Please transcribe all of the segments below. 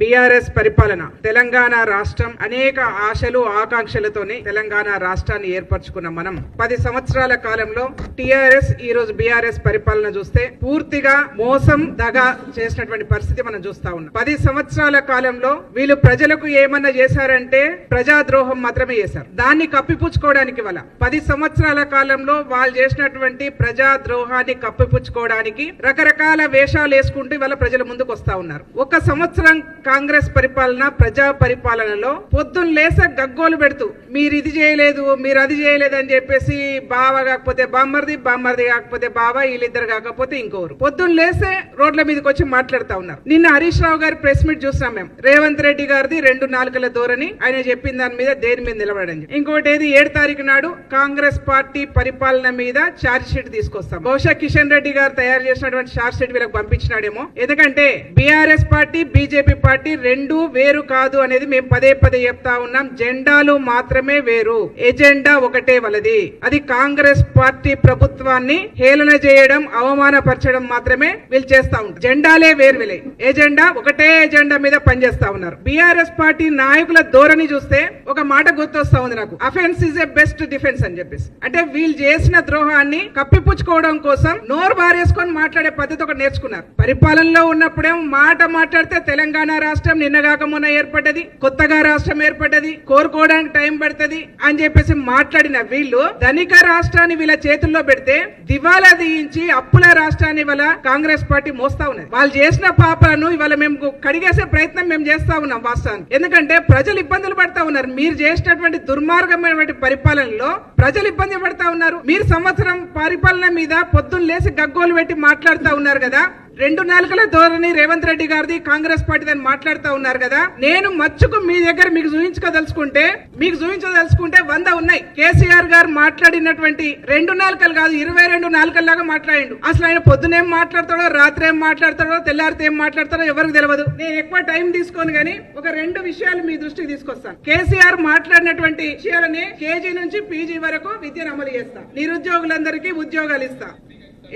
BRS పరిపాలన. తెలంగాణ రాష్ట్రం అనేక ఆశలు ఆకాంక్షలతోనే తెలంగాణ రాష్ట్రాన్ని ఏర్పరచుకున్న మనం. పది సంవత్సరాల కాలంలో టిఆర్ఎస్ ఈ రోజు బీఆర్ఎస్ పరిపాలన చూస్తే పూర్తిగా మోసం దగా చేసినటువంటి పరిస్థితి మనం చూస్తా ఉన్నాం. పది సంవత్సరాల కాలంలో వీళ్ళు ప్రజలకు ఏమన్నా చేశారంటే ప్రజాద్రోహం మాత్రమే చేశారు. దాన్ని కప్పిపుచ్చుకోవడానికి వల్ల. పది సంవత్సరాల కాలంలో వాళ్ళు చేసినటువంటి ప్రజాద్రోహాన్ని కప్పిపుచ్చుకోవడానికి రకరకాల వేషాలు వేసుకుంటూ ఇవాళ ప్రజల ముందుకు వస్తా ఉన్నారు. ఒక సంవత్సరం కాంగ్రెస్ పరిపాలన ప్రజా పరిపాలనలో పొద్దున్న లేస గగ్గోలు పెడుతూ మీరు ఇది చేయలేదు మీరు అది చేయలేదు అని చెప్పేసి బావ కాకపోతే బామ్మర్ది బామ్మర్ది కాకపోతే బావ వీళ్ళిద్దరు కాకపోతే ఇంకోరు. పొద్దున్న లేసే రోడ్ల మీదకి వచ్చి మాట్లాడుతా ఉన్నారు. నిన్న హరీష్ రావు గారి ప్రెస్ మీట్ చూసాం మేము. రేవంత్ రెడ్డి గారిది రెండు నాలుకల ధోరణి. ఆయన చెప్పిన దాని మీద దేని మీద నిలబడని ఇంకోటి ఏది? ఏడు తారీఖు నాడు కాంగ్రెస్ పార్టీ పరిపాలన మీద ఛార్జ్ షీట్ తీసుకొస్తాం. బహుశా కిషన్ రెడ్డి గారు తయారు చేసినటువంటి ఛార్జ్ షీట్ వీళ్ళకి పంపించినాడేమో. ఎందుకంటే బీఆర్ఎస్ పార్టీ బీజేపీ పార్టీ రెండు వేరు కాదు అనేది మేము పదే పదే చెప్తా ఉన్నాం. జెండాలు మాత్రమే వేరు. ఎజెండా ఒకటే వలది. అది కాంగ్రెస్ పార్టీ ప్రభుత్వాన్ని హేళన చేయడం అవమానపరచడం మాత్రమే వీళ్ళు చేస్తా ఉంటారు జెండాలే వేరు వీలే ఎజెండా ఒకటే ఎజెండా మీద పనిచేస్తా ఉన్నారు. బీఆర్ఎస్ పార్టీ నాయకుల ధోరణి చూస్తే ఒక మాట గుర్తొస్తా ఉంది నాకు. Offense is a best defense అని చెప్పేసి. అంటే వీళ్ళు చేసిన ద్రోహాన్ని కప్పిపుచ్చుకోవడం కోసం నోరు బారేసుకొని మాట్లాడే పద్ధతి ఒకటి నేర్చుకున్నారు. పరిపాలనలో ఉన్నప్పుడేమో మాట మాట్లాడితే తెలంగాణ రాష్ట్రం నిన్నగాక మొన్న ఏర్పడ్డది కొత్తగా రాష్ట్రం ఏర్పడ్డది కోరుకోవడానికి టైం పడుతుంది అని చెప్పేసి మాట్లాడిన వీళ్ళు ధనిక రాష్ట్రాన్ని వీళ్ళ చేతుల్లో పెడితే దివాలా తీయించి అప్పుల రాష్ట్రాన్ని ఇవాళ కాంగ్రెస్ పార్టీ మోస్తా ఉన్నది. వాళ్ళు చేసిన పాపాలను ఇవాళ మేము కడిగేసే ప్రయత్నం మేము చేస్తా ఉన్నాం వాస్తవానికి. ఎందుకంటే ప్రజలు ఇబ్బందులు పడతా ఉన్నారు. మీరు చేసినటువంటి దుర్మార్గమైనటువంటి పరిపాలనలో ప్రజలు ఇబ్బంది పడతా ఉన్నారు. మీరు సంవత్సరం పరిపాలన మీద పొద్దున్న లేసి గగ్గోలు పెట్టి మాట్లాడుతూ ఉన్నారు కదా. రెండు నాలుకల ధోరణి రేవంత్ రెడ్డి గారిది కాంగ్రెస్ పార్టీ అని మాట్లాడుతూ ఉన్నారు కదా. నేను మచ్చుకు మీ దగ్గర మీకు చూపించుకోదలుచుకుంటే మీకు చూపించదలుచుకుంటే వంద ఉన్నాయి. కేసీఆర్ గారు మాట్లాడినటువంటి రెండు నాలుకలు కాదు ఇరవై రెండు నాలుకల్లాగా మాట్లాడిండు. అసలు ఆయన పొద్దునేం మాట్లాడతాడో రాత్రి ఏం మాట్లాడతాడో తెల్లారితే ఏం మాట్లాడతాడో ఎవరికి తెలియదు నేను ఎక్కువ టైం తీసుకోను గానీ ఒక రెండు విషయాలు మీ దృష్టికి తీసుకొస్తాను. కేసీఆర్ మాట్లాడినటువంటి విషయాలని కేజీ నుంచి పీజీ వరకు విద్యను అమలు చేస్తా. నిరుద్యోగులందరికీ ఉద్యోగాలు ఇస్తా.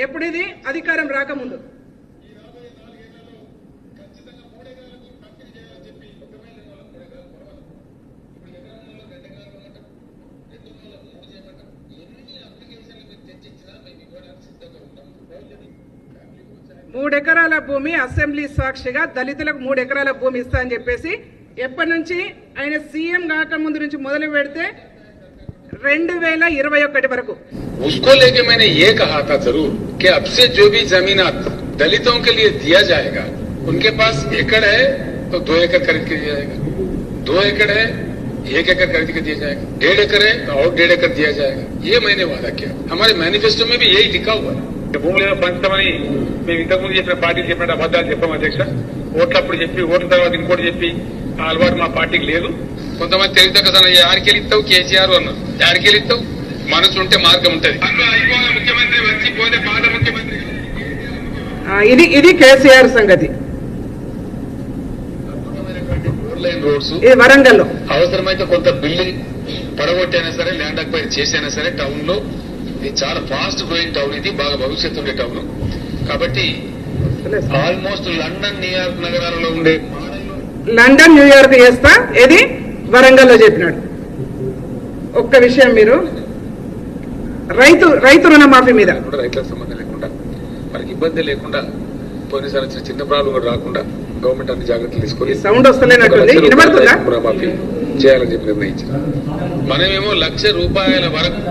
ఎప్పుడు ఇది? అధికారం రాకముందు. మూడెకరాల భూమి అసెంబ్లీ సాక్షిగా దళితులకు మూడు ఎకరాల భూమి ఇస్తా అని చెప్పేసి ఎప్పటి నుంచి ఆయన సీఎం కాక ముందు నుంచి మొదలు పెడితే రెండు వేల ఇరవై ఒకటి వరకు उसको लेके मैंने ये कहा था जरूर कि अब से जो भी जमीनात दलितों के लिए दिया जाएगा उनके पास एकड़ है तो दो एकड़ खरीद के दिया जाएगा दो एकड़ है एक एकड़ खरीद के दिया जाएगा डेढ़ एकड़ है तो और डेढ़ एकड़ दिया जाएगा ये मैंने वादा किया हमारे मैनिफेस्टो में भी यही लिखा हुआ है భూములను పంచమని మేము ఇంతకుముందు చెప్పిన పార్టీలు చెప్పిన అబద్దాలు చెప్పాం అధ్యక్ష. ఓట్లప్పుడు చెప్పి ఓట్ల తర్వాత ఇంకోటి చెప్పి ఆ అలవాటు మా పార్టీకి లేదు. కొంతమంది తెలివితే కదా ఆడికెళ్ళి ఇస్తావు? కేసీఆర్ అన్నారు ఆడికెళ్ళి ఇస్తావు? మనసు ఉంటే మార్గం ఉంటది. అందులో అయిపోయిన ముఖ్యమంత్రి వచ్చి పోతే పాత ముఖ్యమంత్రి ఆ, ఇది ఇది కేసీఆర్ సంగతి. రోడ్స్ వరంగల్లో. అవసరమైతే కొంత బిల్డింగ్ పడగొట్టైనా సరే ల్యాండ్ అక్వైర్ చేసైనా సరే టౌన్లో ఇది చాలా ఫాస్ట్ గ్రోయింగ్ టౌన్ ఇది బాగా భవిష్యత్తు ఉండే టౌన్ కాబట్టి ఆల్మోస్ట్ లండన్ న్యూయార్క్ నగరాలలో ఉండే లండన్ న్యూయార్క్ చేస్తా. ఇది వరంగల్లో చెప్పినాడు. ఒక్క విషయం మీరు. రైతు రైతు రుణమాఫీ మీద. కూడా రైతులకు సంబంధం లేకుండా మనకి ఇబ్బంది లేకుండా పోయినసారి వచ్చిన చిన్న ప్రాబ్లం కూడా రాకుండా గవర్నమెంట్ అన్ని జాగ్రత్తలు తీసుకొని సౌండ్ వస్తలేనట్టుంది. రుణమాఫీ చేయాలని చెప్పి నిర్ణయించారు. మనమేమో లక్ష రూపాయల వరకు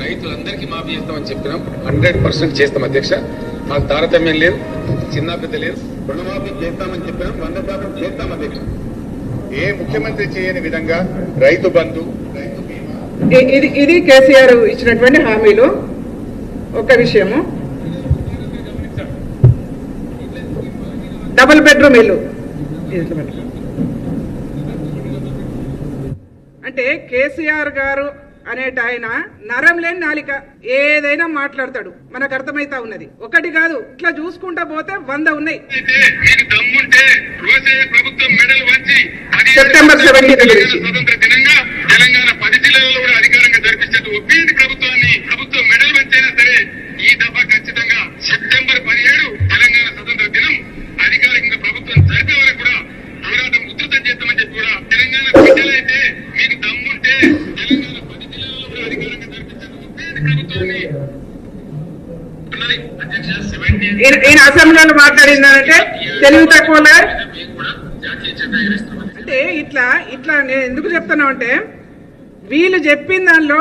రైతులందరికీ మాఫీ చేస్తామని చెప్పినాం. హండ్రెడ్ పర్సెంట్ చేస్తాం అధ్యక్ష. మాకు తారతమ్యం లేదు చిన్న పెద్ద లేదు. రుణమాఫీ చేస్తామని చెప్పినాం వంద శాతం చేస్తాం అధ్యక్ష. ఏ ముఖ్యమంత్రి చేయని విధంగా రైతు బంధు రైతు బీమా. ఇ- ఇది ఇది కేసీఆర్ ఇచ్చినటువంటి హామీలు. ఒక విషయము. డబుల్ బెడ్రూమ్ ఇల్లు. అంటే కేసీఆర్ గారు అనేట ఆయన నరం లేని నాలిక ఏదైనా మాట్లాడతాడు. మనకు అర్థమైతా ఉన్నది. ఒకటి కాదు ఇట్లా చూసుకుంటా పోతే వంద ఉన్నాయి. అయితే మీకు దమ్ముంటే రోజే ప్రభుత్వం మెడల్ వంచి సెప్టెంబర్ 17 గురించి. నన్ను మాట్లాడిందంటే తెలుగు తక్కువ అంటే ఇట్లా ఇట్లా నేను ఎందుకు చెప్తున్నా అంటే వీళ్ళు చెప్పిన దానిలో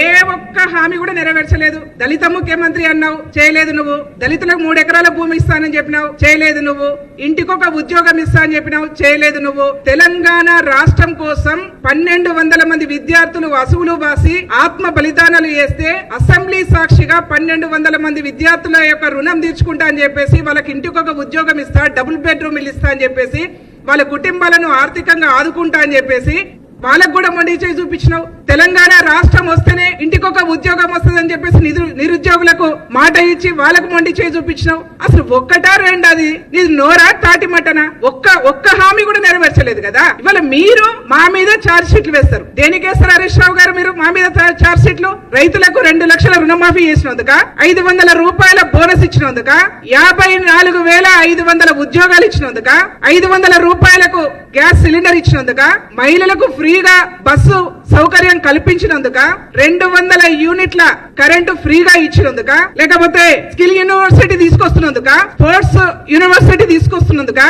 ఏ ఒక్క హామీ కూడా నెరవేర్చలేదు. దళిత ముఖ్యమంత్రి అన్నావు చేయలేదు నువ్వు. దళితులకు మూడు ఎకరాల భూమి ఇస్తానని చెప్పినావు చేయలేదు నువ్వు. ఇంటికొక ఉద్యోగం ఇస్తానని చెప్పినావు చేయలేదు నువ్వు. తెలంగాణ రాష్ట్రం కోసం పన్నెండు వందల మంది విద్యార్థులు అసువులు బాసి ఆత్మ బలిదానాలు చేస్తే అసెంబ్లీ సాక్షిగా పన్నెండు వందల మంది విద్యార్థుల యొక్క రుణం తీర్చుకుంటా అని చెప్పేసి వాళ్ళకి ఇంటికొక ఉద్యోగం ఇస్తా డబుల్ బెడ్రూమ్ ఇల్లు ఇస్తా అని చెప్పేసి వాళ్ళ కుటుంబాలను ఆర్థికంగా ఆదుకుంటా అని చెప్పేసి వాళ్ళకు కూడా మొండి చేయి చూపించినావు. తెలంగాణ రాష్ట్రం వస్తేనే ఇంటికొక ఉద్యోగం వస్తుందని చెప్పేసి నిరుద్యోగులకు మాట ఇచ్చి వాళ్ళకు మొండి చేయి చూపించినావు. అసలు ఒక్కటా రెండు అది నీది నోరా తాటి మటనా ఒక్క ఒక్క హామీ కూడా నెరవేర్చలేదు కదా? ఇవాళ మీరు మా మీద ఛార్జ్ షీట్లు వేస్తారు. దేనికి వేస్తారు హరీష్ రావు గారు మీరు? మా మీద ఛార్జ్ షీట్లు రైతులకు రెండు లక్షల రుణమాఫీ చేసినందుక? ఐదు వందల రూపాయల బోనస్ ఇచ్చినందుక? యాభై నాలుగు వేల ఐదు వందల ఉద్యోగాలు ఇచ్చినందుక? ఐదు వందల రూపాయలకు గ్యాస్ సిలిండర్ ఇచ్చినందుక? మహిళలకు ఫ్రీ ఫ్రీగా బస్సు సౌకర్యం కల్పించినందుక రెండు వందల యూనిట్ల కరెంటు ఫ్రీగా ఇచ్చినందుక లేకపోతే స్కిల్ యూనివర్సిటీ తీసుకొస్తున్నందుక స్పోర్ట్స్ యూనివర్సిటీ తీసుకొస్తున్నందుక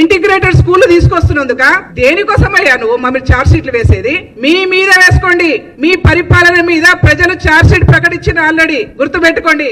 ఇంటిగ్రేటెడ్ స్కూల్ తీసుకొస్తున్నందుక దేనికోసమయ్యా నువ్వు మమ్మల్ని చార్జ్ షీట్లు వేసేది? మీ మీద వేసుకోండి. మీ పరిపాలన మీద ప్రజలు చార్జ్ షీట్ ప్రకటించిన ఆల్రెడీ గుర్తుపెట్టుకోండి.